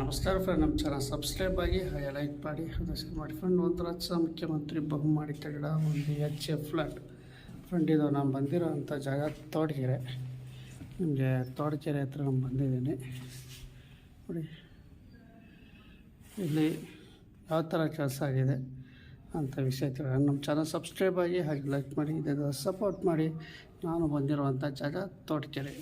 ನಮಸ್ಕಾರ ಫ್ರೆಂಡ್ ನಮ್ಮ channel subscribe ಆಗಿ, ಹಾಗೆ ಲೈಕ್ ಮಾಡಿ ಶೇರ್ ಮಾಡಿ. ಫ್ರೆಂಡ್ ಒಂದು ರಾಜ್ಯ ಮುಖ್ಯಮಂತ್ರಿ ಬಹುಮಾಡಿ ಕಟ್ಟಡ ಒಂದು ಎಚ್ ಎ ಫ್ಲಾಟ್ ಫ್ರೆಂಡ್ ಇದು ನಾನು ಬಂದಿರೋ ಅಂಥ ಜಾಗ ತೋಟಕೆರೆ ನಿಮಗೆ ತೋಟಕೆರೆ ಹತ್ರ ನಾನು ಬಂದಿದ್ದೀನಿ. ನೋಡಿ, ಇಲ್ಲಿ ಯಾವ ಥರ ಕೆಲಸ ಆಗಿದೆ ಅಂತ ವಿಷಯ ತಿಳಿ ನಮ್ಮ ಚಾನಲ್ ಸಬ್ಸ್ಕ್ರೈಬ್ ಆಗಿ, ಹಾಗೆ ಲೈಕ್ ಮಾಡಿ ಇದನ್ನು ಸಪೋರ್ಟ್ ಮಾಡಿ, ನಾನು ಬಂದಿರುವಂಥ ಜಾಗ ತೋಟಕೆರೆ